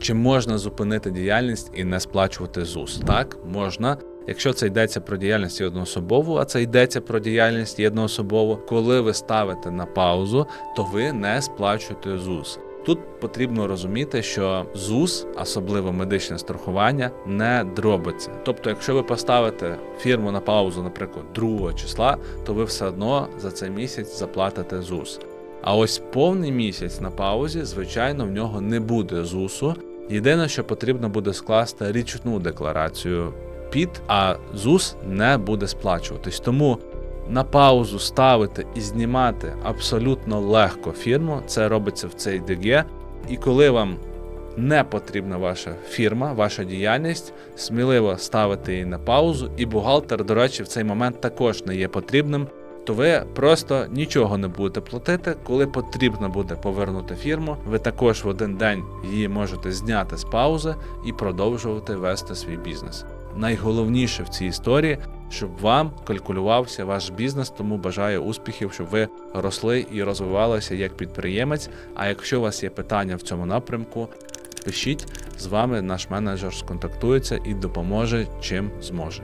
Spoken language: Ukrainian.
Чи можна зупинити діяльність і не сплачувати ЗУС? Так, можна. Якщо це йдеться про діяльність єдноособову, а це йдеться про діяльність єдноособову, коли ви ставите на паузу, то ви не сплачуєте ЗУС. Тут потрібно розуміти, що ЗУС, особливо медичне страхування, не дробиться. Тобто, якщо ви поставите фірму на паузу, наприклад, 2 числа, то ви все одно за цей місяць заплатите ЗУС. А ось повний місяць на паузі, звичайно, в нього не буде ЗУСу. Єдине, що потрібно буде скласти річну декларацію під, а ЗУС не буде сплачуватись. Тому на паузу ставити і знімати абсолютно легко фірму. Це робиться в цей ДГ. І коли вам не потрібна ваша фірма, ваша діяльність, сміливо ставити її на паузу, і бухгалтер, до речі, в цей момент також не є потрібним. То ви просто нічого не будете платити. Коли потрібно буде повернути фірму, ви також в один день її можете зняти з паузи і продовжувати вести свій бізнес. Найголовніше в цій історії, щоб вам калькулювався ваш бізнес, тому бажаю успіхів, щоб ви росли і розвивалися як підприємець. А якщо у вас є питання в цьому напрямку, пишіть з вами наш менеджер сконтактується і допоможе чим зможе.